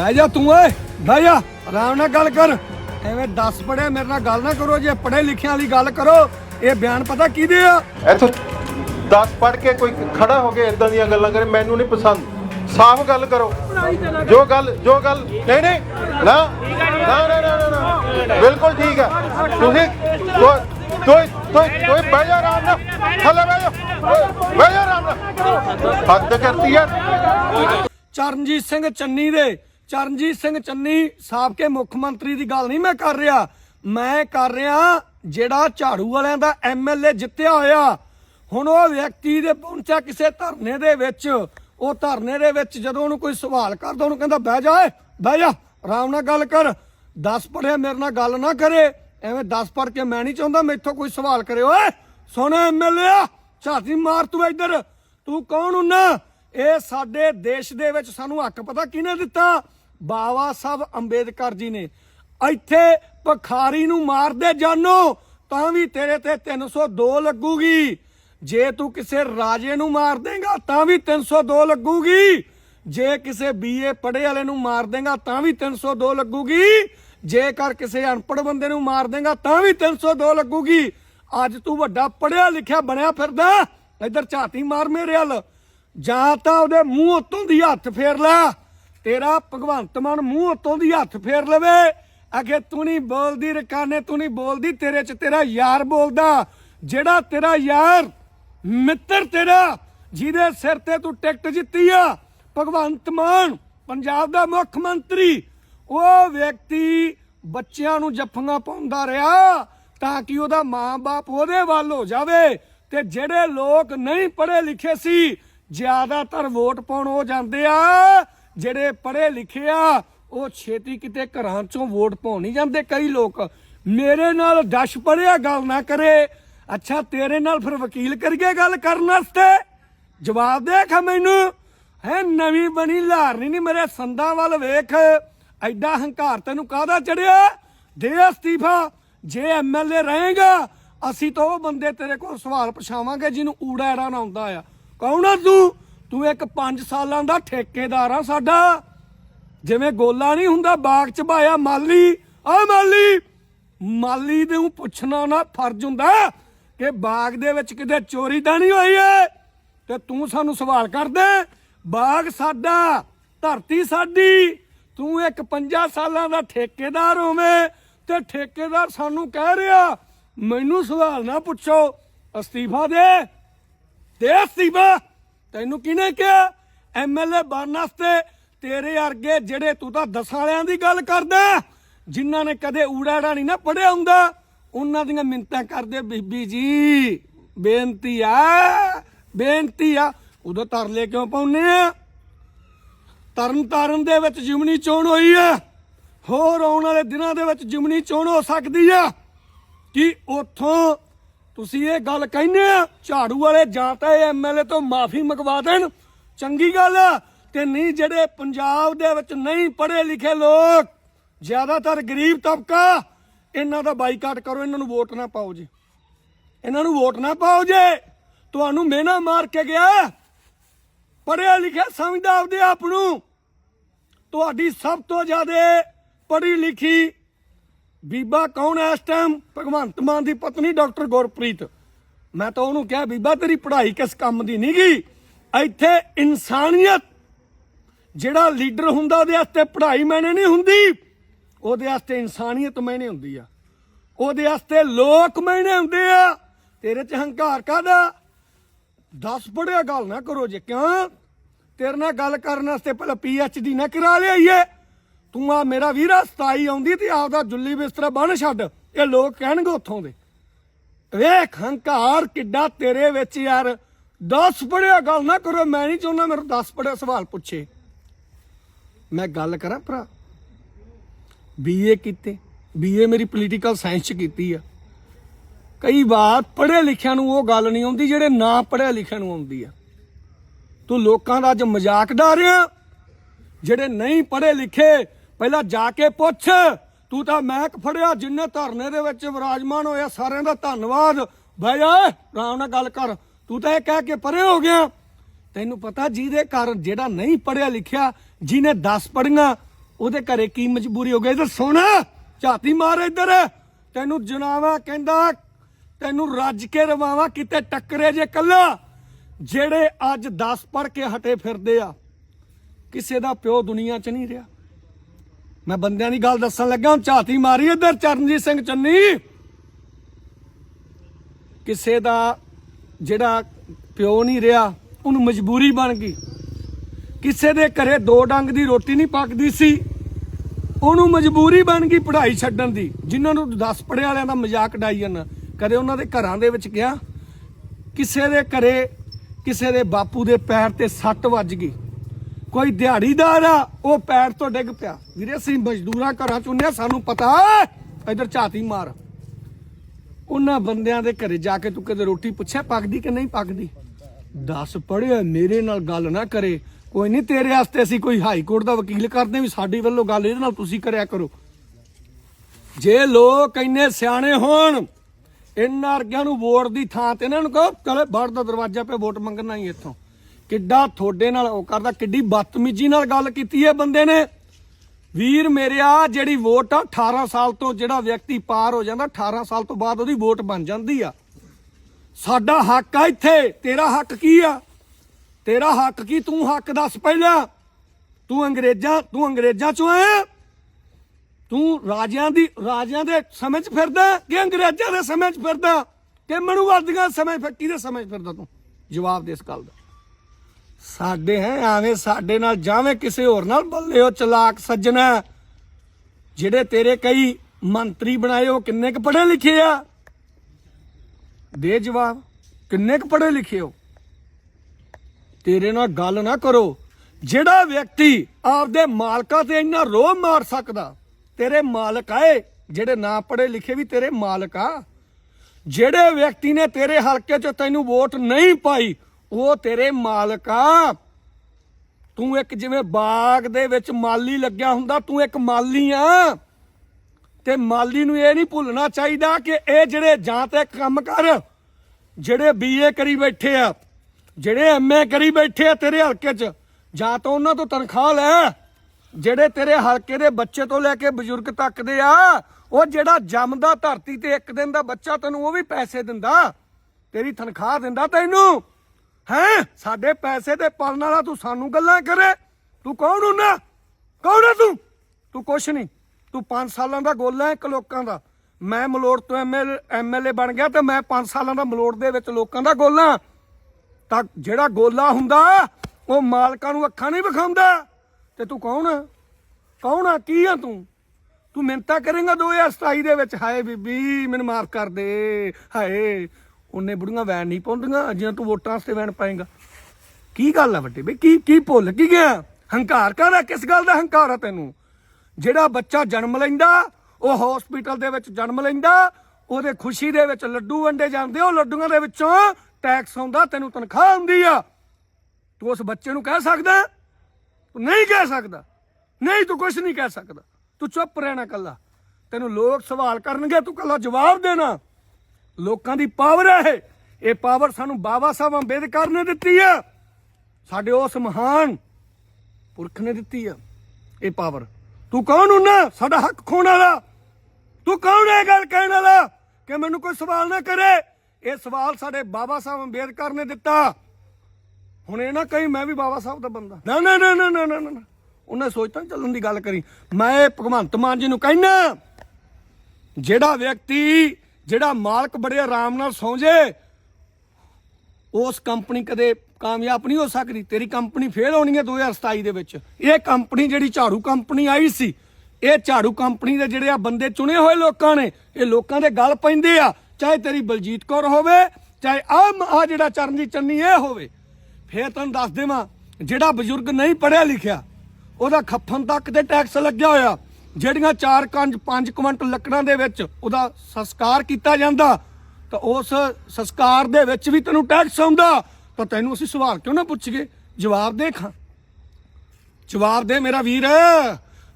ਬਹਿ ਜਾ ਤੂੰ ਓਏ ਬਹਿ ਜਾ। ਆਰਾਮ ਨਾਲ ਗੱਲ ਕਰ। ਐਵੇਂ 10 ਪੜਿਆ ਮੇਰੇ ਨਾਲ ਗੱਲ ਨਾ ਕਰੋ ਜੇ ਪੜੇ ਲਿਖਿਆਂ ਵਾਲੀ ਗੱਲ ਕਰੋ ਇਹ ਬਿਆਨ ਪਤਾ ਕਿਹਦੇ ਆ? ਇੱਥੋਂ 10 ਪੜ ਕੇ ਕੋਈ ਖੜਾ ਹੋ ਕੇ ਇਦਾਂ ਦੀਆਂ ਗੱਲਾਂ ਕਰੇ ਮੈਨੂੰ ਨਹੀਂ ਪਸੰਦ। ਸਾਫ਼ ਗੱਲ ਕਰੋ। ਜੋ ਗੱਲ ਜੋ ਗੱਲ ਨਹੀਂ ਨਹੀਂ ਨਾ ਨਾ ਨਾ ਨਾ ਬਿਲਕੁਲ ਠੀਕ ਹੈ। ਤੁਸੀਂ ਕੋਈ ਕੋਈ ਕੋਈ ਬਹਿ ਜਾ ਆਰਾਮ ਨਾਲ। ਥੱਲੇ ਬਹਿ ਜਾ। ਬਹਿ ਜਾ ਆਰਾਮ ਨਾਲ। ਹੱਦ ਕਰਤੀ ਯਾਰ। ਚਰਨਜੀਤ ਸਿੰਘ ਚੰਨੀ ਦੇ ਚਰਨਜੀਤ ਸਿੰਘ ਚੰਨੀ ਸਾਬਕੇ ਮੁੱਖ ਮੰਤਰੀ ਦੀ ਗੱਲ ਨਹੀਂ ਮੈਂ ਕਰ ਰਿਹਾ। ਮੈਂ ਕਰ ਰਿਹਾ ਜਿਹੜਾ ਝਾੜੂ ਵਾਲਿਆਂ ਦਾ ਐਮਐਲਏ ਜਿੱਤਿਆ ਹੋਇਆ। ਹੁਣ ਉਹ ਵਿਅਕਤੀ ਦੇ ਪਹੁੰਚਿਆ ਕਿਸੇ ਧਰਨੇ ਦੇ ਵਿੱਚ। ਉਹ ਧਰਨੇ ਦੇ ਵਿੱਚ ਜਦੋਂ ਉਹਨੂੰ ਕੋਈ ਸਵਾਲ ਕਰਦਾ, ਉਹਨੂੰ ਕਹਿੰਦਾ, ਬਹਿ ਜਾ ਏ ਬਹਿ ਜਾ, ਆਰਾਮ ਨਾਲ ਗੱਲ ਕਰ। 10 ਪੜਿਆ ਮੇਰੇ ਨਾਲ ਗੱਲ ਨਾ ਕਰੇ। ਐਵੇਂ 10 ਪੜ ਕੇ ਮੈਂ ਨਹੀਂ ਚਾਹੁੰਦਾ ਮੈਥੋਂ ਕੋਈ ਸਵਾਲ ਕਰੇ। ਓਏ, ਸੁਣ ਐਮਐਲਏ ਝਾਤੀ ਮਾਰ ਤੂੰ ਇੱਧਰ। ਤੂੰ ਕੌਣ ਹੁੰਨਾ? ਇਹ ਸਾਡੇ ਦੇਸ਼ ਦੇ ਵਿੱਚ ਸਾਨੂੰ ਹੱਕ ਪਤਾ ਕਿਹਨੇ ਦਿੱਤਾ? ਬਾਬਾ ਸਾਹਿਬ ਅੰਬੇਦਕਰ ਜੀ ਨੇ, ਇੱਥੇ ਭਖਾਰੀ ਨੂੰ ਮਾਰਦੇ ਜਾਨੋ, ਤਾਂ ਵੀ ਤੇਰੇ ਤੇ 302 ਲੱਗੂਗੀ। ਜੇ ਤੂੰ ਕਿਸੇ ਰਾਜੇ ਨੂੰ ਮਾਰ ਦੇਂਗਾ, ਤਾਂ ਵੀ 302 ਲੱਗੂਗੀ। ਜੇ ਕਿਸੇ ਬੀਏ ਪੜ੍ਹੇ ਵਾਲੇ ਨੂੰ ਮਾਰ ਦੇਂਗਾ, ਤਾਂ ਵੀ 302 ਲੱਗੂਗੀ। ਜੇਕਰ ਕਿਸੇ ਅਨਪੜ੍ਹ ਬੰਦੇ ਨੂੰ ਮਾਰ ਦੇਗਾ, ਤਾਂ ਵੀ 302 ਲੱਗੂਗੀ। ਅੱਜ ਤੂੰ ਵੱਡਾ ਪੜਿਆ ਲਿਖਿਆ ਬਣਿਆ ਫਿਰਦਾ, ਇੱਧਰ ਝਾਤੀ ਮਾਰ ਮੇਰੇ ਵੱਲ। ਜਾਂ ਤਾਂ ਉਹਦੇ ਮੂੰਹ ਉੱਤੋਂ ਦੀ ਹੱਥ ਫੇਰ ਲੈ। ਤੇਰਾ ਭਗਵੰਤ ਮਾਨ ਮੂੰਹ ਉੱਤੋਂ ਦੀ ਹੱਥ ਫੇਰ ਲਵੇ। ਅਗੇ ਤੂੰ ਨਹੀਂ ਬੋਲਦੀ ਰਕਾਨੇ, ਤੂੰ ਨਹੀਂ ਬੋਲਦੀ, ਤੇਰੇ ਚ ਤੇਰਾ ਯਾਰ ਬੋਲਦਾ। ਜਿਹੜਾ ਤੇਰਾ ਯਾਰ ਮਿੱਤਰ ਤੇਰਾ, ਜਿਹਦੇ ਸਿਰ ਤੇ ਤੂੰ ਟਿਕਟ ਜਿੱਤੀ ਆ, ਭਗਵੰਤ ਮਾਨ, ਪੰਜਾਬ ਦਾ ਮੁੱਖ ਮੰਤਰੀ, ਉਹ ਵਿਅਕਤੀ ਬੱਚਿਆਂ ਨੂੰ ਜੱਫੀਆਂ ਪਾਉਂਦਾ ਰਿਹਾ ਤਾਂ ਕਿ ਉਹਦਾ ਮਾਂ-ਬਾਪ ਉਹਦੇ ਵੱਲ ਹੋ ਜਾਵੇ ਤੇ ਜਿਹੜੇ ਲੋਕ ਨਹੀਂ ਪੜ੍ਹੇ ਲਿਖੇ ਸੀ, ਜ਼ਿਆਦਾਤਰ ਵੋਟ ਪਾਉਣ ਹੋ ਜਾਂਦੇ ਆ। ਜਿਹੜੇ ਪੜ੍ਹੇ ਲਿਖੇ ਆ, ਉਹ ਛੇਤੀ ਕਿਤੇ ਘਰਾਂ ਚੋਂ ਵੋਟ ਪਾਉਣ ਨਹੀਂ ਜਾਂਦੇ ਕਈ ਲੋਕ। ਮੇਰੇ ਨਾਲ ਦਸ਼ ਪੜਿਆ ਗੱਲ ਨਾ ਕਰੇ। ਅੱਛਾ, ਤੇਰੇ ਨਾਲ ਫਿਰ ਵਕੀਲ ਕਰੀਏ ਗੱਲ ਕਰਨ ਵਾਸਤੇ? ਜਵਾਬ ਦੇ ਮੈਨੂੰ। ਹੈ, ਨਵੀਂ ਬਣੀ ਲਾਰਨੀ ਨਹੀਂ ਮੇਰੇ ਸੰਦਾਂ ਵੱਲ ਵੇਖ। ਐਡਾ ਹੰਕਾਰ ਤੈਨੂੰ ਕਾਹਦਾ ਚੜਿਆ? ਦੇ ਅਸਤੀਫਾ, ਜੇ ਐਮਐਲਏ ਰਹੇਗਾ, ਅਸੀਂ ਤਾਂ ਉਹ ਬੰਦੇ ਤੇਰੇ ਕੋਲ ਸਵਾਲ ਪਛਾਵਾਂਗੇ ਜਿਹਨੂੰ ਊੜਾ ਐੜਾ ਨਾ ਆਉਂਦਾ ਆ। ਕੌਣ ਆ ਤੂੰ? ਤੂੰ ਇੱਕ 5 ਸਾਲਾਂ ਦਾ ਠੇਕੇਦਾਰ ਆ ਸਾਡਾ। ਜਿਵੇਂ ਗੋਲਾ ਨਹੀਂ ਹੁੰਦਾ, ਬਾਗ ਚ ਭਾਇਆ ਮਾਲੀ। ਆ ਮਾਲੀ। ਮਾਲੀ ਦੇ ਨੂੰ ਪੁੱਛਣਾ ਨਾ ਫਰਜ਼ ਹੁੰਦਾ ਕਿ ਬਾਗ ਦੇ ਵਿੱਚ ਕਿਤੇ ਚੋਰੀ ਤਾਂ ਨਹੀਂ ਹੋਈ ਏ? ਤੇ ਤੂੰ ਸਾਨੂੰ ਸਵਾਲ ਕਰਦੇ, ਬਾਗ ਸਾਡਾ, ਧਰਤੀ ਸਾਡੀ। ਤੂੰ ਇੱਕ 50 ਸਾਲਾਂ ਦਾ ਠੇਕੇਦਾਰ ਹੋਵੇਂ ਤੇ ਠੇਕੇਦਾਰ ਸਾਨੂੰ ਕਹਿ ਰਿਹਾ, ਮੈਨੂੰ ਸਵਾਲ ਨਾ ਪੁੱਛੋ। ਅਸਤੀਫਾ ਦੇ। ਦੇ ਅਸਤੀਫਾ। ਤੈਨੂੰ ਕਿਹਨੇ ਕਿਹਾ? ਐਮਐਲਏ ਬਣਨ ਵਾਸਤੇ ਤੇਰੇ ਵਰਗੇ ਜਿਹੜੇ ਤੂੰ ਤਾਂ ਦਸਾਂ ਵਾਲਿਆਂ ਦੀ ਗੱਲ ਕਰਦਾ ਜਿਨ੍ਹਾਂ ਨੇ ਕਦੇ ਊੜਾੜਾ ਨਹੀਂ ਨਾ ਪੜਿਆ ਹੁੰਦਾ, ਉਹਨਾਂ ਦੀਆਂ ਮਿੰਤਾਂ ਕਰਦੇ ਬੀਬੀ ਜੀ। ਬੇਨਤੀ ਆ ਬੇਨਤੀ ਆ। ਉਦੋਂ ਤਰਲੇ ਕਿਉਂ ਪਾਉਨੇ ਆ? ਤਰਨ ਤਾਰਨ ਦੇ ਵਿੱਚ ਜਿਮਨੀ ਚੋਣ ਹੋਈ ਆ। ਹੋਰ ਆਉਣ ਵਾਲੇ ਦਿਨਾਂ ਦੇ ਵਿੱਚ ਜਿਮਨੀ ਚੋਣ ਹੋ ਸਕਦੀ ਆ। ਕਿ ਉਥੋਂ ਤੁਸੀਂ ਇਹ ਗੱਲ ਕਹਿੰਦੇ ਆ, ਝਾੜੂ ਵਾਲੇ ਜਾਂ ਤਾਂ ਇਹ ਐਮਐਲਏ ਤੋਂ ਮਾਫੀ ਮੰਗਵਾ ਦੇਣ। ਚੰਗੀ ਗੱਲ ਆ, ਤੇ ਨਹੀਂ ਜਿਹੜੇ ਪੰਜਾਬ ਦੇ ਵਿੱਚ ਨਹੀਂ ਪੜ੍ਹੇ ਲਿਖੇ ਲੋਕ, ਜ਼ਿਆਦਾਤਰ ਗਰੀਬ ਤਬਕਾ, ਇਹਨਾਂ ਦਾ ਬਾਈਕਾਟ ਕਰੋ, ਇਹਨਾਂ ਨੂੰ ਵੋਟ ਨਾ ਪਾਓ ਜੀ। ਇਹਨਾਂ ਨੂੰ ਵੋਟ ਨਾ ਪਾਓ ਜੇ। ਤੁਹਾਨੂੰ ਮਿਹਨਾ ਮਾਰ ਕੇ ਗਿਆ। ਪੜ੍ਹਿਆ ਲਿਖਿਆ ਸਮਝਦਾ ਆਪਦੇ ਆਪ ਨੂੰ। ਤੁਹਾਡੀ ਸਭ ਤੋਂ ਜ਼ਿਆਦਾ ਪੜ੍ਹੀ ਲਿਖੀ ਬੀਬਾ ਕੌਣ ਹੈ ਇਸ ਟਾਈਮ ਭਗਵੰਤ ਮਾਨ ਦੀ ਪਤਨੀ ਡਾਕਟਰ ਗੁਰਪ੍ਰੀਤ। ਮੈਂ ਤਾਂ ਉਹਨੂੰ ਕਿਹਾ, ਬੀਬਾ ਤੇਰੀ ਪੜ੍ਹਾਈ ਕਿਸ ਕੰਮ ਦੀ ਨਹੀਂ ਗਈ? ਇੱਥੇ ਇਨਸਾਨੀਅਤ, ਜਿਹੜਾ ਲੀਡਰ ਹੁੰਦਾ ਉਹਦੇ ਵਾਸਤੇ ਪੜ੍ਹਾਈ ਮੈਨੇ ਨਹੀਂ ਹੁੰਦੀ। ਉਹਦੇ ਵਾਸਤੇ ਇਨਸਾਨੀਅਤ ਮੈਨੇ ਹੁੰਦੀ ਆ। ਉਹਦੇ ਵਾਸਤੇ ਲੋਕ ਮੈਨੇ ਹੁੰਦੇ ਆ। ਤੇਰੇ ਚ ਹੰਕਾਰ ਕਾਦਾ 10 ਪੜਿਆ ਗੱਲ ਨਾ ਕਰੋ ਜੇ ਕਿਉਂ? ਤੇਰੇ ਨਾਲ ਗੱਲ ਕਰਨ ਵਾਸਤੇ ਪਹਿਲਾਂ ਡੀ ਨਾ ਕਰਾ ਲਿਆਈਏ। ਤੂੰ ਆ ਮੇਰਾ ਵੀਰਾ 27 ਆਉਂਦੀ ਤੇ ਆਪਦਾ ਜੁੱਲੀ ਬਿਸਤਰਾ ਬੰਨ ਛੱਡ। ਇਹ ਲੋਕ ਕਹਿਣਗੇ ਉੱਥੋਂ ਦੇ। ਵੇਖ ਹੰਕਾਰ ਕਿੱਡਾ ਤੇਰੇ ਵਿੱਚ ਯਾਰ। 10 ਪੜਿਆ ਗੱਲ ਨਾ ਕਰੋ, ਮੈਂ ਨਹੀਂ ਚਾਹੁੰਦਾ ਮੇਰੇ 10 ਪੜਿਆ ਸਵਾਲ ਪੁੱਛੇ। ਮੈਂ ਗੱਲ ਕਰਾਂ ਭਰਾ? ਬੀਏ ਕੀਤੇ। ਬੀਏ ਮੇਰੀ ਪੋਲੀਟੀਕਲ ਸਾਇੰਸ ਚ ਕੀਤੀ ਆ। ਕਈ ਵਾਰ ਪੜ੍ਹੇ ਲਿਖਿਆ ਨੂੰ ਉਹ ਗੱਲ ਨਹੀਂ ਆਉਂਦੀ ਜਿਹੜੇ ਨਾ ਪੜ੍ਹੇ ਲਿਖਿਆ ਨੂੰ ਆਉਂਦੀ ਆ। ਤੂੰ ਲੋਕਾਂ ਦਾ ਅੱਜ ਮਜ਼ਾਕ ਡਾ ਰਿਹਾ। ਜਿਹੜੇ ਨਹੀਂ ਪੜ੍ਹੇ ਲਿਖੇ ਪਹਿਲਾਂ ਜਾ ਕੇ ਪੁੱਛ। ਤੂੰ ਤਾਂ ਮਹਿਕ ਫੜਿਆ, ਜਿੰਨੇ ਧਰਨੇ ਦੇ ਵਿੱਚ ਵਿਰਾਜਮਾਨ ਹੋਇਆ, ਸਾਰਿਆਂ ਦਾ ਧੰਨਵਾਦ। ਬਹਿ ਜਾ, ਆਰਾਮ ਨਾਲ ਗੱਲ ਕਰ। ਤੂੰ ਤਾਂ ਇਹ ਕਹਿ ਕੇ ਪਰੇ ਹੋ ਗਿਆ। ਤੈਨੂੰ ਪਤਾ ਜਿਹਦੇ ਘਰ ਜਿਹੜਾ ਨਹੀਂ ਪੜਿਆ ਲਿਖਿਆ, ਜਿਹਨੇ 10 ਪੜੀਆਂ ਉਹਦੇ ਘਰੇ ਕੀ ਮਜਬੂਰੀ ਹੋ ਗਈ? ਤੇ ਸੁਣ, ਝਾਤੀ ਮਾਰ ਇੱਧਰ। ਤੈਨੂੰ ਜਨਾਵਾ ਕਹਿੰਦਾ, ਤੈਨੂੰ ਰੱਜ ਕੇ ਰਵਾਵਾ ਕਿਤੇ ਟੱਕਰੇ ਜੇ ਕੱਲਾ। ਜਿਹੜੇ ਅੱਜ 10 ਪੜ ਕੇ ਹਟੇ ਫਿਰਦੇ ਆ, ਕਿਸੇ ਦਾ ਪਿਓ ਦੁਨੀਆ 'ਚ ਨਹੀਂ ਰਿਹਾ। ਮੈਂ ਬੰਦਿਆਂ ਦੀ ਗੱਲ ਦੱਸਣ ਲੱਗਾ, ਹੁਣ ਝਾਤੀ ਮਾਰੀ ਇੱਧਰ ਚਰਨਜੀਤ ਸਿੰਘ ਚੰਨੀ। ਕਿਸੇ ਦਾ ਜਿਹੜਾ ਪਿਓ ਨਹੀਂ ਰਿਹਾ, ਉਹਨੂੰ ਮਜਬੂਰੀ ਬਣ ਗਈ। ਕਿਸੇ ਦੇ ਘਰੇ ਦੋ ਡੰਗ ਦੀ ਰੋਟੀ ਨਹੀਂ ਪੱਕਦੀ ਸੀ, ਉਹਨੂੰ ਮਜਬੂਰੀ ਬਣ ਗਈ ਪੜ੍ਹਾਈ ਛੱਡਣ ਦੀ। ਜਿਨ੍ਹਾਂ ਨੂੰ 10 ਪੜ੍ਹੇ ਵਾਲਿਆਂ ਦਾ ਮਜ਼ਾਕ ਡਾਈ ਜਾਂਦਾ। ਕਦੇ ਉਹਨਾਂ ਦੇ ਘਰਾਂ ਦੇ ਵਿੱਚ ਗਿਆ, ਕਿਸੇ ਦੇ ਘਰੇ, ਕਿਸੇ ਦੇ ਬਾਪੂ ਦੇ ਪੈਰ ਤੇ ਸੱਟ ਵੱਜ ਗਈ। ਕੋਈ ਦਿਹਾੜੀਦਾਰ ਆ, ਉਹ ਪੈਰ ਤੋਂ ਡਿੱਗ ਪਿਆ। ਵੀਰੇ, ਅਸੀਂ ਮਜ਼ਦੂਰਾਂ ਘਰਾਂ ਚ ਸਾਨੂੰ ਪਤਾ ਇਧਰ ਝਾਤੀ ਮਾਰ। ਉਹਨਾਂ ਬੰਦਿਆਂ ਦੇ ਘਰੇ ਜਾ ਕੇ ਤੂੰ ਕਦੇ ਰੋਟੀ ਪੁੱਛਿਆ, ਪੱਕਦੀ ਕਿ ਨਹੀਂ ਪੱਕਦੀ? 10 ਪੜਿਆ, ਮੇਰੇ ਨਾਲ ਗੱਲ ਨਾ ਕਰੇ। ਕੋਈ ਨਹੀਂ, ਤੇਰੇ ਵਾਸਤੇ ਅਸੀਂ ਕੋਈ ਹਾਈ ਕੋਰਟ ਦਾ ਵਕੀਲ ਕਰਦੇ ਵੀ ਸਾਡੀ ਵੱਲੋਂ ਗੱਲ ਇਹਦੇ ਨਾਲ ਤੁਸੀਂ ਕਰਿਆ ਕਰੋ। ਜੇ ਲੋਕ ਇੰਨੇ ਸਿਆਣੇ ਹੋਣ, ਇਹਨਾਂ ਅਰਗਿਆਂ ਨੂੰ ਵੋਟ ਦੀ ਥਾਂ ਤੇ ਇਹਨਾਂ ਨੂੰ ਕਹੋ, ਚਲੇ ਬਾਹਰ ਦਾ ਦਰਵਾਜ਼ਾ 'ਤੇ ਵੋਟ ਮੰਗਣਾ ਹੀ ਇੱਥੋਂ। ਕਿੱਡਾ ਤੁਹਾਡੇ ਨਾਲ ਉਹ ਕਰਦਾ, ਕਿੱਡੀ ਬਦਤਮੀਜੀ ਨਾਲ ਗੱਲ ਕੀਤੀ ਹੈ ਬੰਦੇ ਨੇ। ਵੀਰ ਮੇਰਿਆ ਜਿਹੜੀ ਵੋਟ ਆ 18 ਸਾਲ ਤੋਂ ਜਿਹੜਾ ਵਿਅਕਤੀ ਪਾਰ ਹੋ ਜਾਂਦਾ 18 ਸਾਲ ਤੋਂ ਬਾਅਦ ਉਹਦੀ ਵੋਟ ਬਣ ਜਾਂਦੀ ਆ। ਸਾਡਾ ਹੱਕ ਆ ਇੱਥੇ, ਤੇਰਾ ਹੱਕ ਕੀ ਆ? ਤੇਰਾ ਹੱਕ ਕੀ? ਤੂੰ ਹੱਕ ਦੱਸ ਪਹਿਲਾਂ। ਤੂੰ ਅੰਗਰੇਜ਼ਾਂ ਤੂੰ ਅੰਗਰੇਜ਼ਾਂ ਚੋਂ ਆਇਆ। ਤੂੰ ਰਾਜਿਆਂ ਦੀ, ਰਾਜਿਆਂ ਦੇ ਸਮੇਂ 'ਚ ਫਿਰਦਾ ਕਿ ਅੰਗਰੇਜ਼ਾਂ ਦੇ ਸਮੇਂ 'ਚ ਫਿਰਦਾ ਕਿ ਮਨੂਵਾਦੀਆਂ ਸਮੇਂ ਫਿਰ ਕਿਹਦੇ ਸਮੇਂ 'ਚ ਫਿਰਦਾ ਤੂੰ? ਜਵਾਬ ਦੇ ਇਸ ਗੱਲ ਦਾ। ਸਾਡੇ ਹੈ, ਐਵੇਂ ਸਾਡੇ ਨਾਲ ਜਾਵੇਂ ਕਿਸੇ ਹੋਰ ਨਾਲ, ਬੱਲੇ ਉਹ ਚਲਾਕ ਸੱਜਣਾ ਜਿਹੜੇ ਤੇਰੇ ਕਈ ਮੰਤਰੀ ਬਣਾਏ, ਉਹ ਕਿੰਨੇ ਕੁ ਪੜ੍ਹੇ ਲਿਖੇ ਆ? ਦੇ ਜਵਾਬ, ਕਿੰਨੇ ਕੁ ਪੜ੍ਹੇ ਲਿਖੇ ਹੋ? ਤੇਰੇ ਨਾਲ ਗੱਲ ਨਾ ਕਰੋ। ਜਿਹੜਾ ਵਿਅਕਤੀ ਆਪਦੇ ਮਾਲਕਾਂ ਤੇ ਇੰਨਾ ਰੋਹ ਮਾਰ ਸਕਦਾ, ਤੇਰੇ ਮਾਲਕ ਆਏ, ਜਿਹੜੇ ਨਾ ਪੜ੍ਹੇ ਲਿਖੇ ਵੀ ਤੇਰੇ ਮਾਲਕ ਆ। ਜਿਹੜੇ ਵਿਅਕਤੀ ਨੇ ਤੇਰੇ ਹਲਕੇ 'ਚ ਤੈਨੂੰ ਵੋਟ ਨਹੀਂ ਪਾਈ ਉਹ ਤੇਰੇ ਮਾਲਕ ਆ। ਤੂੰ ਇੱਕ ਜਿਵੇਂ ਬਾਗ ਦੇ ਵਿੱਚ ਮਾਲੀ ਲੱਗਿਆ ਹੁੰਦਾ, ਤੂੰ ਇੱਕ ਮਾਲੀ ਆ। ਤੇ ਮਾਲੀ ਨੂੰ ਇਹ ਨਹੀਂ ਭੁੱਲਣਾ ਚਾਹੀਦਾ ਕਿ ਇਹ ਜਿਹੜੇ ਜਾਂ ਤੇ ਕੰਮ ਕਰ, ਜਿਹੜੇ ਬੀਏ ਕਰੀ ਬੈਠੇ ਆ, ਜਿਹੜੇ ਐਮਏ ਕਰੀ ਬੈਠੇ ਆ ਤੇਰੇ ਹਲਕੇ 'ਚ, ਜਾਂ ਤਾਂ ਉਹਨਾਂ ਤੋਂ ਤਨਖਾਹ ਲੈ। ਜਿਹੜੇ ਤੇਰੇ ਹਲਕੇ ਦੇ ਬੱਚੇ ਤੋਂ ਲੈ ਕੇ ਬਜ਼ੁਰਗ ਤੱਕ ਦੇ ਆ, ਉਹ ਜਿਹੜਾ ਜੰਮਦਾ ਧਰਤੀ ਤੇ ਇੱਕ ਦਿਨ ਦਾ ਬੱਚਾ ਤੈਨੂੰ ਉਹ ਵੀ ਪੈਸੇ ਦਿੰਦਾ, ਤੇਰੀ ਤਨਖਾਹ ਦਿੰਦਾ ਤੈਨੂੰ। ਹੈਂ? ਸਾਡੇ ਪੈਸੇ ਤੇ ਪਾਲਣ ਵਾਲਾ ਤੂੰ ਸਾਨੂੰ ਗੱਲਾਂ ਕਰੇ। ਤੂੰ ਕੌਣ ਹੁੰਨਾ? ਕੌਣ ਹੈ ਤੂੰ? ਤੂੰ ਕੁਛ ਨਹੀਂ। ਤੂੰ 5 ਸਾਲਾਂ ਦਾ ਗੋਲਾ ਇੱਕ ਲੋਕਾਂ ਦਾ। ਮੈਂ ਮਲੋੜ ਤੋਂ ਐਮਐਲਏ ਬਣ ਗਿਆ ਤੇ ਮੈਂ 5 ਸਾਲਾਂ ਦਾ ਮਲੋੜ ਦੇ ਵਿੱਚ ਲੋਕਾਂ ਦਾ ਗੋਲਾ। ਤਾਂ ਜਿਹੜਾ ਗੋਲਾ ਹੁੰਦਾ, ਉਹ ਮਾਲਕਾਂ ਨੂੰ ਅੱਖਾਂ ਨਹੀਂ ਵਿਖਾਉਂਦਾ। ਤੇ ਤੂੰ ਕੌਣ ਆ? ਕੌਣ ਆ? ਕੀ ਆ ਤੂੰ? ਤੂੰ ਮਿੰਤਾ ਕਰੇਗਾ 2027 ਦੇ ਵਿੱਚ? ਹਾਏ ਬੀਬੀ, ਮੈਨੂੰ ਮਾਫ ਕਰ ਦੇ। ਹਾਏ। ਉਹਨੇ ਬੁੜੀਆਂ ਵੈਨ ਨਹੀਂ ਪਾਉਂਦੀਆਂ ਜਿਵੇਂ ਤੂੰ ਵੋਟਾਂ ਵਾਸਤੇ ਵੈਨ ਪਾਏਗਾ। ਕੀ ਗੱਲ ਆ ਵੱਡੇ ਬਈ? ਕੀ ਕੀ ਭੁੱਲ ਕੀ ਗਿਆ? ਹੰਕਾਰ ਕਾਹਦਾ? ਕਿਸ ਗੱਲ ਦਾ ਹੰਕਾਰ ਆ ਤੈਨੂੰ? ਜਿਹੜਾ ਬੱਚਾ ਜਨਮ ਲੈਂਦਾ, ਉਹ ਹਸਪੀਟਲ ਦੇ ਵਿੱਚ ਜਨਮ ਲੈਂਦਾ, ਉਹਦੇ ਖੁਸ਼ੀ ਦੇ ਵਿੱਚ ਲੱਡੂ ਵੰਡੇ ਜਾਂਦੇ, ਉਹ ਲੱਡੂਆਂ ਦੇ ਵਿੱਚੋਂ ਟੈਕਸ ਆਉਂਦਾ ਤੈਨੂੰ ਤਨਖਾਹ ਆਉਂਦੀ ਆ। ਤੂੰ ਉਸ ਬੱਚੇ ਨੂੰ ਕਹਿ ਸਕਦਾ? ਤੂੰ ਨਹੀਂ ਕਹਿ ਸਕਦਾ। ਨਹੀਂ, ਤੂੰ ਕੁਝ ਨਹੀਂ ਕਹਿ ਸਕਦਾ। ਤੂੰ ਚੁੱਪ ਰਹਿਣਾ ਕੱਲਾ ਤੈਨੂੰ ਲੋਕ ਸਵਾਲ ਕਰਨਗੇ, ਤੂੰ ਕੱਲਾ ਜਵਾਬ ਦੇਣਾ। ਲੋਕਾਂ ਦੀ ਪਾਵਰ ਹੈ ਇਹ। ਇਹ ਪਾਵਰ ਸਾਨੂੰ ਬਾਬਾ ਸਾਹਿਬ ਅੰਬੇਦਕਰ ਨੇ ਦਿੱਤੀ ਆ ਸਾਡੇ ਉਸ ਮਹਾਨ ਪੁਰਖ ਨੇ ਦਿੱਤੀ ਆ ਇਹ ਪਾਵਰ। ਤੂੰ ਕੌਣ ਹੁੰਨਾ? ਸਾਡਾ ਹੱਕ ਖੋਣ ਵਾਲਾ। ਤੂੰ ਕੌਣ ਹੈ ਇਹ ਗੱਲ ਕਹਿਣ ਵਾਲਾ? ਕਿ ਮੈਨੂੰ ਕੋਈ ਸਵਾਲ ਨਾ ਕਰੇ। ਇਹ ਸਵਾਲ ਸਾਡੇ ਬਾਬਾ ਸਾਹਿਬ ਅੰਬੇਦਕਰ ਨੇ ਦਿੱਤਾ। ਹੁਣ ਇਹ ਨਾ ਕਹੀ ਮੈਂ ਵੀ ਬਾਬਾ ਸਾਹਿਬ ਦਾ ਬੰਦਾ। ਨਾ ਨਾ ਨਾ ਨਾ ਨਾ ਨਾ ਨਾ, ਨਾ। ਉਹਨੇ ਸੋਚਤਾ ਚੱਲਣ ਦੀ ਗੱਲ ਕਰੀ। ਮੈਂ ਭਗਵੰਤ ਮਾਨ ਜੀ ਨੂੰ ਕਹਿਣਾ ਜਿਹੜਾ ਵਿਅਕਤੀ ਜਿਹੜਾ ਮਾਲਕ ਬੜੇ ਆਰਾਮ ਨਾਲ ਸੌਂ ਜੇ, ਉਸ ਕੰਪਨੀ ਕਦੇ ਕਾਮਯਾਬ ਨਹੀਂ ਹੋ ਸਕਦੀ। ਤੇਰੀ ਕੰਪਨੀ ਫੇਲ ਹੋਣੀ ਹੈ 2027 ਦੇ ਵਿੱਚ। ਇਹ ਕੰਪਨੀ ਜਿਹੜੀ ਝਾੜੂ ਕੰਪਨੀ ਆਈ ਸੀ, ਇਹ ਝਾੜੂ ਕੰਪਨੀ ਦੇ ਜਿਹੜੇ ਆ ਬੰਦੇ ਚੁਣੇ ਹੋਏ ਲੋਕਾਂ ਨੇ, ਇਹ ਲੋਕਾਂ ਦੇ ਗੱਲ ਪੈਂਦੇ ਆ। ਚਾਹੇ ਤੇਰੀ ਬਲਜੀਤ ਕੌਰ ਹੋਵੇ, ਚਾਹੇ ਆ ਆ ਜਿਹੜਾ ਚਰਨਜੀਤ ਚੰਨੀ ਇਹ ਹੋਵੇ, ਫੇਰ ਤੁਹਾਨੂੰ ਦੱਸ ਦੇਵਾਂ, ਜਿਹੜਾ ਬਜ਼ੁਰਗ ਨਹੀਂ ਪੜਿਆ ਲਿਖਿਆ, ਉਹਦਾ ਖੱਫਨ ਤੱਕ ਤੇ ਟੈਕਸ ਲੱਗਿਆ ਹੋਇਆ। ਜਿਹੜੀਆਂ 4 ਕੰਜ 5 ਕੁਇੰਟਲ ਲੱਕੜਾਂ ਦੇ ਵਿੱਚ ਉਹਦਾ ਸੰਸਕਾਰ ਕੀਤਾ ਜਾਂਦਾ, ਤਾਂ ਉਸ ਸੰਸਕਾਰ ਦੇ ਵਿੱਚ ਵੀ ਤੈਨੂੰ ਟੈਕਸ ਆਉਂਦਾ। ਤਾਂ ਤੈਨੂੰ ਅਸੀਂ ਸਵਾਲ ਕਿਉਂ ਨਾ ਪੁੱਛੀਏ? ਜਵਾਬ ਦੇ ਖਾਂ। ਜਵਾਬ ਦੇ ਮੇਰਾ ਵੀਰ।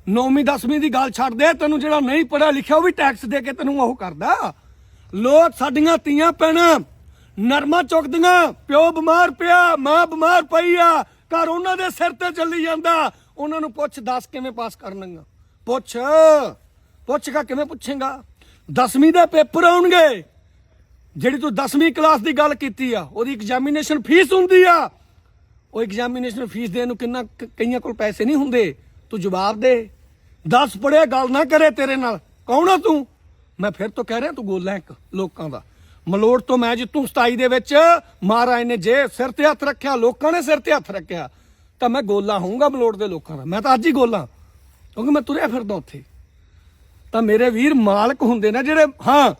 ਨੌਵੀਂ 10ਵੀਂ ਦੀ ਗੱਲ ਛੱਡ ਦੇ, ਤੈਨੂੰ ਜਿਹੜਾ ਨਹੀਂ ਪੜਿਆ ਲਿਖਿਆ ਉਹ ਵੀ ਟੈਕਸ ਦੇ ਕੇ ਤੈਨੂੰ ਉਹ ਕਰਦਾ। ਲੋਕ ਸਾਡੀਆਂ ਤੀਆਂ ਪੈਣਾ ਨਰਮਾ ਚੁੱਕਦੀਆਂ ਪਿਓ ਬਿਮਾਰ ਪਿਆ, ਮਾਂ ਬਿਮਾਰ ਪਈ ਆ, ਘਰ ਉਹਨਾਂ ਦੇ ਸਿਰ ਤੇ ਚੱਲੀ ਜਾਂਦਾ। ਉਹਨਾਂ ਨੂੰ ਪੁੱਛ ਦੱਸ ਕਿਵੇਂ ਪਾਸ ਕਰਨਗਾ ਪੁੱਛ। ਪੁੱਛਗਾ ਕਿਵੇਂ ਪੁੱਛੇਗਾ? 10ਵੀਂ ਦੇ ਪੇਪਰ ਆਉਣਗੇ। ਜਿਹੜੀ ਤੂੰ 10ਵੀਂ ਕਲਾਸ ਦੀ ਗੱਲ ਕੀਤੀ ਆ, ਉਹਦੀ ਐਗਜ਼ਾਮੀਨੇਸ਼ਨ ਫੀਸ ਹੁੰਦੀ ਆ। ਉਹ ਐਗਜ਼ਾਮੀਨੇਸ਼ਨ ਫੀਸ ਦੇਣ ਨੂੰ ਕਿੰਨਾ ਕਈਆਂ ਕੋਲ ਪੈਸੇ ਨਹੀਂ ਹੁੰਦੇ। ਤੂੰ ਜਵਾਬ ਦੇ। 10 ਪੜਿਆ, ਗੱਲ ਨਾ ਕਰੇ ਤੇਰੇ ਨਾਲ। ਕੌਣ ਆ ਤੂੰ? ਮੈਂ ਫਿਰ ਤੋਂ ਕਹਿ ਰਿਹਾ, ਤੂੰ ਗੋਲਾ ਇੱਕ ਲੋਕਾਂ ਦਾ। ਮਲੋੜ ਤੋਂ ਮੈਂ ਜਿੱਤੂ 27 ਦੇ ਵਿੱਚ, ਮਹਾਰਾਜ ਨੇ ਜੇ ਸਿਰ ਤੇ ਹੱਥ ਰੱਖਿਆ, ਲੋਕਾਂ ਨੇ ਸਿਰ ਤੇ ਹੱਥ ਰੱਖਿਆ, ਤਾਂ ਮੈਂ ਗੋਲਾ ਹੋਊਂਗਾ ਮਲੋੜ ਦੇ ਲੋਕਾਂ ਦਾ। ਮੈਂ ਤਾਂ ਅੱਜ ਹੀ ਗੋਲਾ। ਕਿਉਂਕਿ ਮੈਂ ਤੁਰਿਆ ਫਿਰਦਾ ਉੱਥੇ। ਤਾਂ ਮੇਰੇ ਵੀਰ ਮਾਲਕ ਹੁੰਦੇ ਨੇ ਜਿਹੜੇ, ਹਾਂ,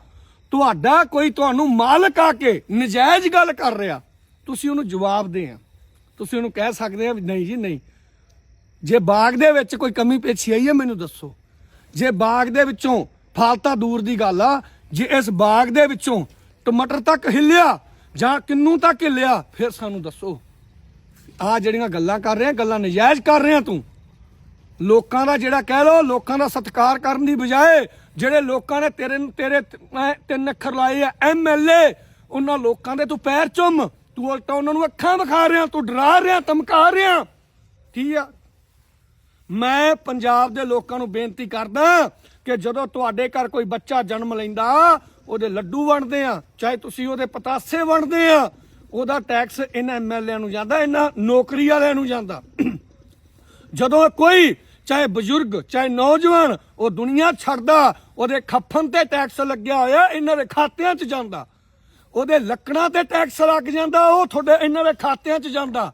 ਤੁਹਾਡਾ ਕੋਈ ਤੁਹਾਨੂੰ ਮਾਲਕ ਆ ਕੇ ਨਜਾਇਜ਼ ਗੱਲ ਕਰ ਰਿਹਾ, ਤੁਸੀਂ ਉਹਨੂੰ ਜਵਾਬ ਦੇ ਆ। ਤੁਸੀਂ ਉਹਨੂੰ ਕਹਿ ਸਕਦੇ ਆ ਨਹੀਂ ਜੀ, ਨਹੀਂ। ਜੇ ਬਾਗ ਦੇ ਵਿੱਚ ਕੋਈ ਕਮੀ ਪੇਸ਼ੀ ਆਈ ਹੈ, ਮੈਨੂੰ ਦੱਸੋ। ਜੇ ਬਾਗ ਦੇ ਵਿੱਚੋਂ ਫਾਲਤਾ ਦੂਰ ਦੀ ਗੱਲ ਆ, ਜੇ ਇਸ ਬਾਗ ਦੇ ਵਿੱਚੋਂ ਟਮਾਟਰ ਤੱਕ ਹਿੱਲਿਆ ਜਾਂ ਕਿੰਨੂ ਤੱਕ ਹਿੱਲਿਆ, ਫਿਰ ਸਾਨੂੰ ਦੱਸੋ। ਆ ਜਿਹੜੀਆਂ ਗੱਲਾਂ ਕਰ ਰਿਹਾ, ਗੱਲਾਂ ਨਜਾਇਜ਼ ਕਰ ਰਿਹਾ ਤੂੰ। ਲੋਕਾਂ ਦਾ ਜਿਹੜਾ ਕਹਿ ਲੋ ਲੋਕਾਂ ਦਾ ਸਤਿਕਾਰ ਕਰਨ ਦੀ ਬਜਾਏ ਜਿਹੜੇ ਲੋਕਾਂ ਨੇ ਤੇਰੇ ਤੇਰੇ ਤਿੰਨ ਅੱਖਰ ਲਾਏ ਆ ਐਮਐਲਏ ਉਹਨਾਂ ਲੋਕਾਂ ਦੇ ਤੂੰ ਪੈਰ ਚੁੰਮ, ਤੂੰ ਉਲਟਾ ਉਹਨਾਂ ਨੂੰ ਅੱਖਾਂ ਵਿਖਾ ਰਿਹਾ, ਤੂੰ ਡਰਾ ਰਿਹਾ, ਧਮਕਾ ਰਿਹਾ। ਠੀਕ ਆ? ਮੈਂ ਪੰਜਾਬ ਦੇ ਲੋਕਾਂ ਨੂੰ ਬੇਨਤੀ ਕਰਦਾ ਕਿ ਜਦੋਂ ਤੁਹਾਡੇ ਘਰ ਕੋਈ ਬੱਚਾ ਜਨਮ ਲੈਂਦਾ, ਉਹਦੇ ਲੱਡੂ ਵੰਡਦੇ ਆ, ਚਾਹੇ ਤੁਸੀਂ ਉਹਦੇ ਪਤਾਸੇ ਵੰਡਦੇ ਆ, ਉਹਦਾ ਟੈਕਸ ਇਹਨਾਂ ਐਮਐਲਏ ਨੂੰ ਜਾਂਦਾ, ਇਹਨਾਂ ਨੌਕਰੀ ਵਾਲਿਆਂ ਨੂੰ ਜਾਂਦਾ। ਜਦੋਂ ਕੋਈ ਚਾਹੇ ਬਜ਼ੁਰਗ, ਚਾਹੇ ਨੌਜਵਾਨ, ਉਹ ਦੁਨੀਆ ਛੱਡਦਾ, ਉਹਦੇ ਖੱਫਨ ਤੇ ਟੈਕਸ ਲੱਗਿਆ ਹੋਇਆ, ਇਹਨਾਂ ਦੇ ਖਾਤਿਆਂ 'ਚ ਜਾਂਦਾ। ਉਹਦੇ ਲੱਕੜਾਂ ਤੇ ਟੈਕਸ ਲੱਗ ਜਾਂਦਾ, ਉਹ ਤੁਹਾਡੇ ਇਹਨਾਂ ਦੇ ਖਾਤਿਆਂ 'ਚ ਜਾਂਦਾ।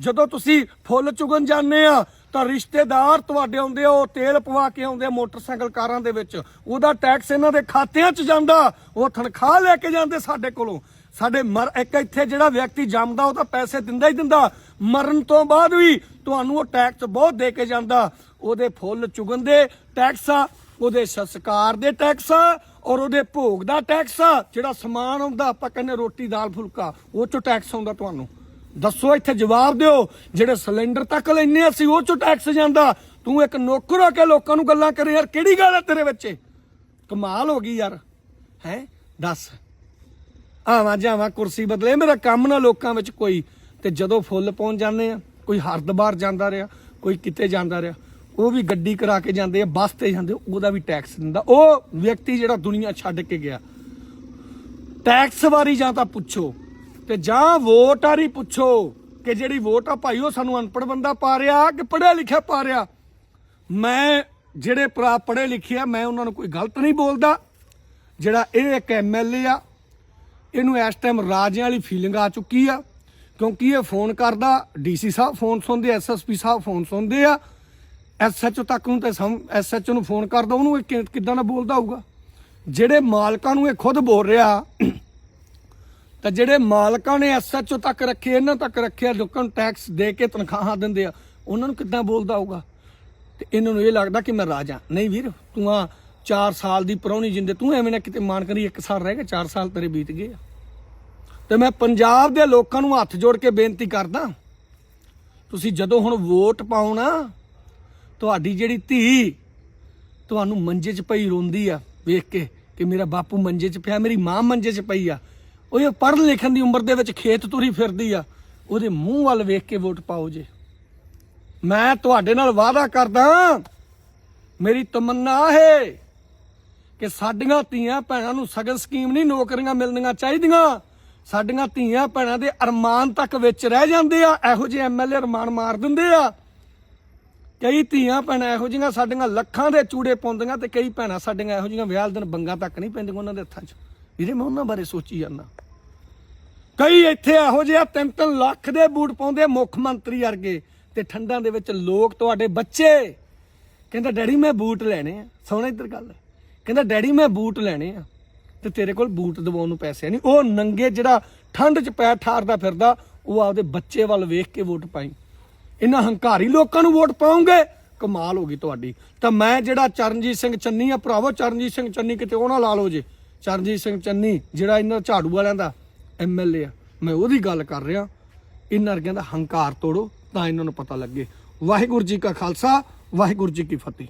ਜਦੋਂ ਤੁਸੀਂ ਫੁੱਲ ਚੁਗਣ ਜਾਂਦੇ ਆ, ਤਾਂ ਰਿਸ਼ਤੇਦਾਰ ਤੁਹਾਡੇ ਆਉਂਦੇ ਆ, ਉਹ ਤੇਲ ਪਵਾ ਕੇ ਆਉਂਦੇ ਆ ਮੋਟਰਸਾਈਕਲ ਕਾਰਾਂ ਦੇ ਵਿੱਚ। ਉਹਦਾ ਟੈਕਸ ਇਹਨਾਂ ਦੇ ਖਾਤਿਆਂ 'ਚ ਜਾਂਦਾ, ਉਹ ਤਨਖਾਹ ਲੈ ਕੇ ਜਾਂਦੇ ਸਾਡੇ ਕੋਲੋਂ। ਸਾਡੇ ਮਰ, ਇੱਕ ਇੱਥੇ ਜਿਹੜਾ ਵਿਅਕਤੀ ਜੰਮਦਾ, ਉਹ ਤਾਂ ਪੈਸੇ ਦਿੰਦਾ ਹੀ ਦਿੰਦਾ। ਮਰਨ ਤੋਂ ਬਾਅਦ ਵੀ ਤੁਹਾਨੂੰ ਉਹ ਟੈਕਸ ਬਹੁਤ ਦੇ ਕੇ ਜਾਂਦਾ। ਉਹਦੇ ਫੁੱਲ ਚੁਗਣ ਦੇ ਟੈਕਸ ਆ, ਉਹਦੇ ਸੰਸਕਾਰ ਦੇ ਟੈਕਸ ਆ ਔਰ ਉਹਦੇ ਭੋਗ ਦਾ ਟੈਕਸ ਆ, ਜਿਹੜਾ ਸਮਾਨ ਆਉਂਦਾ, ਆਪਾਂ ਕਹਿੰਦੇ ਰੋਟੀ, ਦਾਲ, ਫੁਲਕਾ, ਉਹ ਚੋਂ ਟੈਕਸ ਆਉਂਦਾ ਤੁਹਾਨੂੰ। ਦੱਸੋ ਇੱਥੇ ਜਵਾਬ ਦਿਓ, ਜਿਹੜੇ ਸਿਲੰਡਰ ਤੱਕ ਲੈਨੇ ਅਸੀਂ, ਉਹ ਚੋਂ ਟੈਕਸ ਜਾਂਦਾ। ਤੂੰ ਇੱਕ ਨੌਕਰ ਹੋ ਕੇ ਲੋਕਾਂ ਨੂੰ ਗੱਲਾਂ ਕਰੇ ਯਾਰ, ਕਿਹੜੀ ਗੱਲ ਹੈ ਤੇਰੇ ਵਿੱਚ? ਕਮਾਲ ਹੋ ਗਈ ਯਾਰ, ਹੈ? ਦੱਸ। ਆਵਾਂ ਜਾਵਾਂ, ਕੁਰਸੀ ਬਦਲੇ, ਮੇਰਾ ਕੰਮ ਨਾ ਲੋਕਾਂ ਵਿੱਚ ਕੋਈ। ਤੇ ਜਦੋਂ ਫੁੱਲ ਪਹੁੰਚ ਜਾਂਦੇ ਆ, ਕੋਈ ਹਰਦਬਾਰ ਜਾਂਦਾ ਰਿਹਾ, ਕੋਈ ਕਿਤੇ ਜਾਂਦਾ ਰਿਹਾ ਉਹ ਵੀ ਗੱਡੀ ਕਰਾ ਕੇ ਜਾਂਦੇ ਆ, ਬੱਸ ਤੇ ਜਾਂਦੇ ਉਹਦਾ ਵੀ ਟੈਕਸ ਦਿੰਦਾ। ਉਹ ਵਿਅਕਤੀ ਜਿਹੜਾ ਦੁਨੀਆ ਛੱਡ ਕੇ ਗਿਆ। ਟੈਕਸ ਵਾਰੀ ਜਾਂ ਤਾਂ ਪੁੱਛੋ ਤੇ ਜਾਂ ਵੋਟ ਵਾਰੀ ਪੁੱਛੋ ਕਿ ਜਿਹੜੀ ਵੋਟ ਆ ਭਾਈ, ਉਹ ਸਾਨੂੰ ਅਨਪੜ੍ਹ ਬੰਦਾ ਪਾ ਰਿਹਾ ਕਿ ਪੜ੍ਹਿਆ ਲਿਖਿਆ ਪਾ ਰਿਹਾ? ਮੈਂ ਜਿਹੜੇ ਭਰਾ ਪੜ੍ਹੇ ਲਿਖੇ ਆ, ਮੈਂ ਉਹਨਾਂ ਨੂੰ ਕੋਈ ਗਲਤ ਨਹੀਂ ਬੋਲਦਾ। ਜਿਹੜਾ ਇਹ ਇੱਕ ਐਮਐਲਏ ਆ, ਇਹਨੂੰ ਇਸ ਟਾਈਮ ਰਾਜਿਆਂ ਵਾਲੀ ਫੀਲਿੰਗ ਆ ਚੁੱਕੀ ਆ। ਕਿਉਂਕਿ ਇਹ ਫੋਨ ਕਰਦਾ ਡੀਸੀ ਸਾਹਿਬ ਫੋਨ ਸੁਣਦੇ ਐਸਐਸਪੀ ਸਾਹਿਬ ਫੋਨ ਸੁਣਦੇ ਆ। ਐਸਐਚਓ ਤੱਕ ਨੂੰ ਤੇ ਐਸਐਚਓ ਨੂੰ ਫੋਨ ਕਰਦਾ ਉਹਨੂੰ, ਇਹ ਕਿ- ਕਿੱਦਾਂ ਦਾ ਬੋਲਦਾ ਹੋਊਗਾ। ਜਿਹੜੇ ਮਾਲਕਾਂ ਨੂੰ ਇਹ ਖੁਦ ਬੋਲ ਰਿਹਾ, ਤਾਂ ਜਿਹੜੇ ਮਾਲਕਾਂ ਨੇ ਐਸਐਚਓ ਤੱਕ ਰੱਖੇ, ਇਹਨਾਂ ਤੱਕ ਰੱਖਿਆ ਲੋਕਾਂ ਨੂੰ ਟੈਕਸ ਦੇ ਕੇ ਤਨਖਾਹਾਂ ਦਿੰਦੇ ਆ, ਉਹਨਾਂ ਨੂੰ ਕਿੱਦਾਂ ਬੋਲਦਾ ਹੋਊਗਾ? ਤੇ ਇਹਨਾਂ ਨੂੰ ਇਹ ਲੱਗਦਾ ਕਿ ਮੈਂ ਰਾਜਾ। ਨਹੀਂ ਵੀਰ, ਤੂੰ ਆ 4 ਸਾਲ ਦੀ ਪਰੌਣੀ ਜਿੰਦੇ, ਤੂੰ ਐਵੇਂ ਨਾ ਕਿਤੇ ਮਾਨ ਕਰੀ 1 ਸਾਲ ਰਹਿ ਗਿਆ 4 ਸਾਲ ਤੇਰੇ ਬੀਤ ਗਏ ਆ। ਤੇ ਮੈਂ ਪੰਜਾਬ ਦੇ ਲੋਕਾਂ ਨੂੰ ਹੱਥ ਜੋੜ ਕੇ ਬੇਨਤੀ ਕਰਦਾ, ਤੁਸੀਂ ਜਦੋਂ ਹੁਣ ਵੋਟ ਪਾਉਣਾ ਤੁਹਾਡੀ ਜਿਹੜੀ ਧੀ ਤੁਹਾਨੂੰ ਮੰਜੇ 'ਚ ਪਈ ਰੋਂਦੀ ਆ, ਵੇਖ ਕੇ ਕਿ ਮੇਰਾ ਬਾਪੂ ਮੰਜੇ 'ਚ ਪਿਆ, ਮੇਰੀ ਮਾਂ ਮੰਜੇ 'ਚ ਪਈ ਆ। ਉਹ ਇਹ ਪੜ੍ਹਨ ਲਿਖਣ ਦੀ ਉਮਰ ਦੇ ਵਿੱਚ ਖੇਤ ਤੁਰੀ ਫਿਰਦੀ ਆ, ਉਹਦੇ ਮੂੰਹ ਵੱਲ ਵੇਖ ਕੇ ਵੋਟ ਪਾਓ ਜੇ। ਮੈਂ ਤੁਹਾਡੇ ਨਾਲ ਵਾਅਦਾ ਕਰਦਾ ਮੇਰੀ ਤਮੰਨਾ ਹੈ ਕਿ ਸਾਡੀਆਂ ਧੀਆਂ ਭੈਣਾਂ ਨੂੰ ਸਗਨ ਸਕੀਮ ਨਹੀਂ, ਨੌਕਰੀਆਂ ਮਿਲਣੀਆਂ ਚਾਹੀਦੀਆਂ। ਸਾਡੀਆਂ ਧੀਆਂ ਭੈਣਾਂ ਦੇ ਅਰਮਾਨ ਤੱਕ ਵਿੱਚ ਰਹਿ ਜਾਂਦੇ ਆ, ਇਹੋ ਜਿਹੇ ਐਮਐਲਏ ਅਰਮਾਨ ਮਾਰ ਦਿੰਦੇ ਆ। ਕਈ ਧੀਆਂ ਭੈਣਾਂ ਇਹੋ ਜਿਹੀਆਂ ਸਾਡੀਆਂ ਲੱਖਾਂ ਦੇ ਚੂੜੇ ਪਾਉਂਦੀਆਂ ਤੇ ਕਈ ਭੈਣਾਂ ਸਾਡੀਆਂ ਇਹੋ ਜਿਹੀਆਂ ਵਿਆਹ ਦਿਨ ਬੰਗਾ ਤੱਕ ਨਹੀਂ ਪੈਂਦੀਆਂ ਉਹਨਾਂ ਦੇ ਹੱਥਾਂ 'ਚ। ਵੀਰੇ ਮੈਂ ਉਹਨਾਂ ਬਾਰੇ ਸੋਚੀ ਜਾਂਦਾ। ਕਈ ਇੱਥੇ ਇਹੋ ਜਿਹੇ ਤਿੰਨ ਤਿੰਨ ਲੱਖ ਦੇ ਬੂਟ ਪਾਉਂਦੇ ਮੁੱਖ ਮੰਤਰੀ ਵਰਗੇ ਤੇ ਠੰਡਾਂ ਦੇ ਵਿੱਚ ਲੋਕ ਤੁਹਾਡੇ ਬੱਚੇ। ਕਹਿੰਦਾ, ਡੈਡੀ, ਮੈਂ ਬੂਟ ਲੈਣੇ ਆ। ਸੋਹਣਾ ਇੱਧਰ ਗੱਲ ਕਹਿੰਦਾ, ਡੈਡੀ, ਮੈਂ ਬੂਟ ਲੈਣੇ ਆ ਤੇ ਤੇਰੇ ਕੋਲ ਬੂਟ ਦਵਾਉਣ ਨੂੰ ਪੈਸੇ ਨਹੀਂ। ਉਹ ਨੰਗੇ ਜਿਹੜਾ ਠੰਡ 'ਚ ਪੈ ਠਾਰਦਾ ਫਿਰਦਾ, ਉਹ ਆਪਦੇ ਬੱਚੇ ਵੱਲ ਵੇਖ ਕੇ ਵੋਟ ਪਾਈ। ਇਹਨਾਂ ਹੰਕਾਰੀ ਲੋਕਾਂ ਨੂੰ ਵੋਟ ਪਾਉਂਗੇ ਕਮਾਲ ਹੋ ਗਈ ਤੁਹਾਡੀ। ਤਾਂ ਮੈਂ ਜਿਹੜਾ ਚਰਨਜੀਤ ਸਿੰਘ ਚੰਨੀ ਆ, ਭਰਾਵੋ, ਚਰਨਜੀਤ ਸਿੰਘ ਚੰਨੀ ਕਿਤੇ ਉਹ ਨਾ ਲਾ ਲਓ ਜੇ। ਚਰਨਜੀਤ ਸਿੰਘ ਚੰਨੀ ਜਿਹੜਾ ਇਹਨਾਂ ਝਾੜੂ ਵਾਲਿਆਂ ਦਾ ਐਮਐਲਏ ਆ। ਮੈਂ ਉਹਦੀ ਗੱਲ ਕਰ ਰਿਹਾ। ਇਹਨਾਂ ਵਰਗਿਆਂ ਦਾ ਹੰਕਾਰ ਤੋੜੋ ਤਾਂ ਇਹਨਾਂ ਨੂੰ ਪਤਾ ਲੱਗੇ। ਵਾਹਿਗੁਰੂ ਜੀ ਕਾ ਖਾਲਸਾ, ਵਾਹਿਗੁਰੂ ਜੀ ਕੀ ਫਤਿਹ।